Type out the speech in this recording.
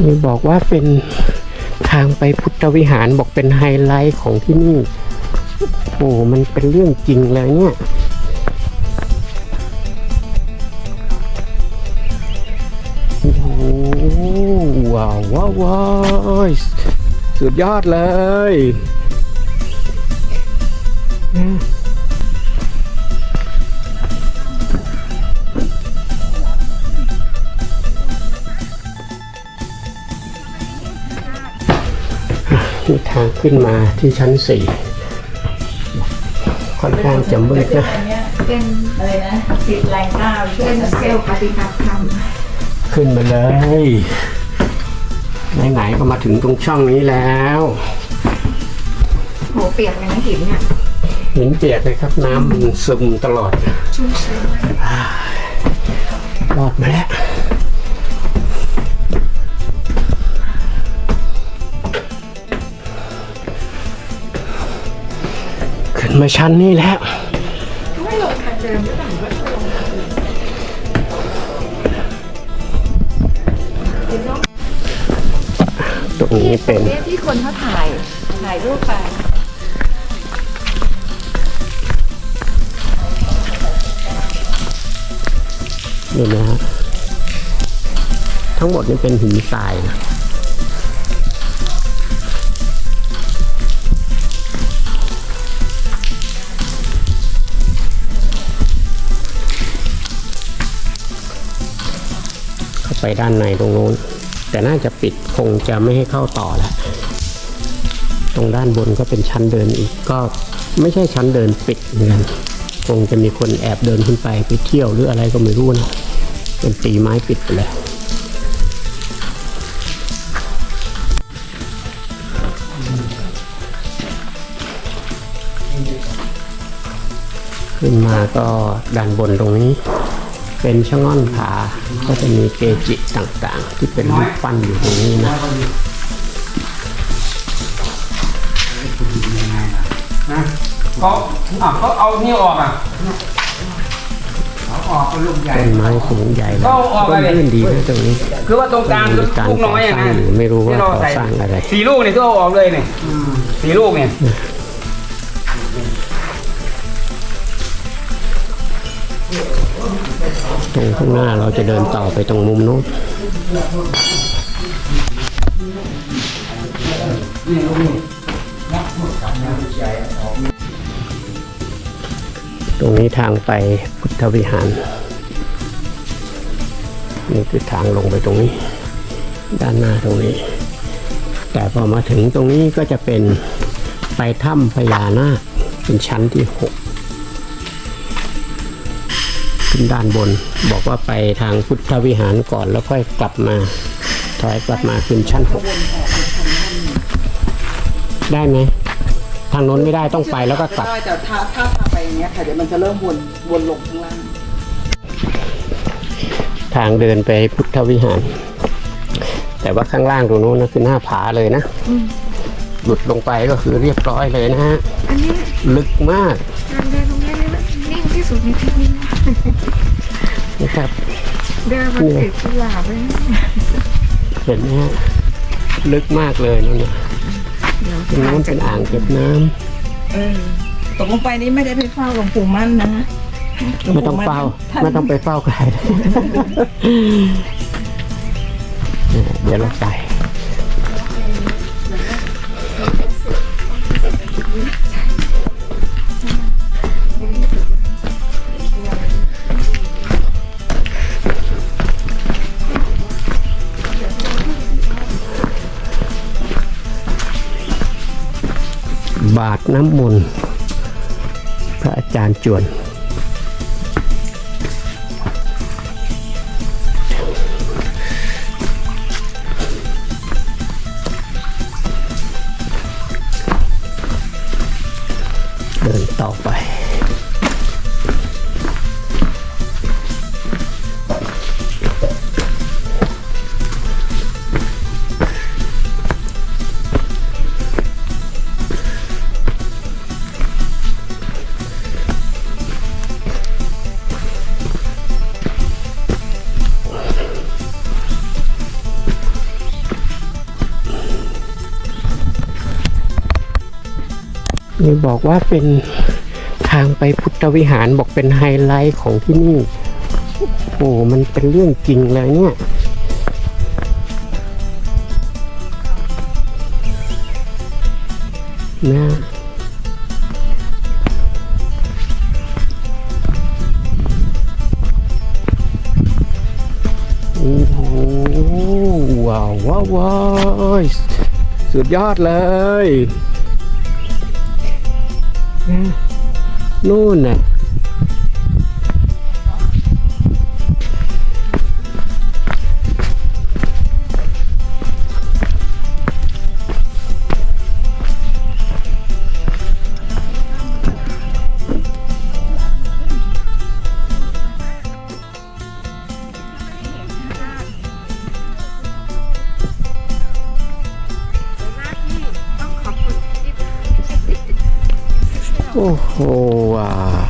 นี่บอกว่าเป็นทางไปพุทธวิหารบอกเป็นไฮไลท์ของที่นี่ โอ้มันเป็นเรื่องจริงเลยเนี่ยโอ้โหว้าวว้าวว้าวสุดยอดเลย นะอะมีทางขึ้นมาที่ชั้นสี่ค่อนข้างจะมืดนะอันเนี้ยเป็นอะไรนะติดแรงก้าวเป็นเซลล์ปฏิบัติธรรมขึ้นมาเลยไหนๆก็มาถึงตรงช่องนี้แล้วโหเปียกเลยนะหินเนี่ยหินเปียกเลยครับน้ำมันซึมตลอดชุ่มชื้นรอดมาแล้ว มาชั้นนี้แล้วตรงนี้เป็น ที่คนเขาถ่าย ถ่ายรูปไปนี่นะฮะทั้งหมดนี่เป็นหินทรายนะ ไปด้านในตรงนู้น แต่น่าจะปิดคงจะไม่ให้เข้าต่อแล้วตรงด้านบนก็เป็นชั้นเดินอีกก็ไม่ใช่ชั้นเดินปิดเหมือนกันคงจะมีคนแอบเดินขึ้นไปไปเที่ยวหรืออะไรก็ไม่รู้นะเป็นตีไม้ปิดไปเลยขึ้นมาก็ด้านบนตรงนี้ เป็นชะง่อนผาก็จะมีเกจิต่างๆ ที่เป็นรูปปั้นอยู่ตรงนี้นะเขาอะเขาเอานี่ออกอะต้นไม้สูงใหญ่ก็ออกไปเลยดีนะตรงนี้ คือว่าตรงกลางลูกน้อยอะนะไม่รู้ว่าเก่อสร้างอะไรสี่ลูกเนี่ยก็ออกเลยเนี่ยสี่ลูกเนี่ย ตรงข้างหน้าเราจะเดินต่อไปตรงมุมโน้นตรงนี้ทางไปพุทธวิหาร นี่คือทางลงไปตรงนี้ ด้านหน้าตรงนี้ แต่พอมาถึงตรงนี้ก็จะเป็นไปถ้ำพญานาคเป็นชั้นที่หก ขึ้นด้านบน บอกว่าไปทางพุทธวิหารก่อนแล้วค่อยกลับมา ถอยกลับมาขึ้นชั้นหกได้ไหมทางโน้นไม่ได้ต้องไปแล้วก็กลับ ได้แต่ถ้าถ้าทางไปอย่างเงี้ยค่ะเดี๋ยวมันจะเริ่มวนวนลงข้างล่าง ทางเดินไปพุทธวิหาร แต่ว่าข้างล่างตรงโน้นนะคือหน้าผาเลยนะหลุดลงไปก็คือเรียบร้อยเลยนะฮะอันนี้ลึกมากทางเดินตรงเนี้ยเนี่ยนิ่งที่สุดในที่นี้นะ ครับเดินมันติดกุหลาบเลยเห็นไหมฮะลึกมากเลยนั่นน่ะเดี๋ยวตรงโน้นเป็นอ่างเก็บน้ำเออตกลงไปนี่ไม่ได้ไปเฝ้าหลวงปู่มั่นนะหลวไม่ปู่ต้องนเฝ้าท่านไม่ต้องไปเฝ้าใคร เดี๋ยวเราไปาทน้ำมนต์พระอาจารย์จวน เดินต่อไป นี่บอกว่าเป็นทางไปพุทธวิหารบอกเป็นไฮไลท์ของที่นี่ โอ้โหมันเป็นเรื่องจริงเลยเนี่ยนะโอ้โหว้าวว้าวสุดยอดเลย นู่น โอ้โหว้าว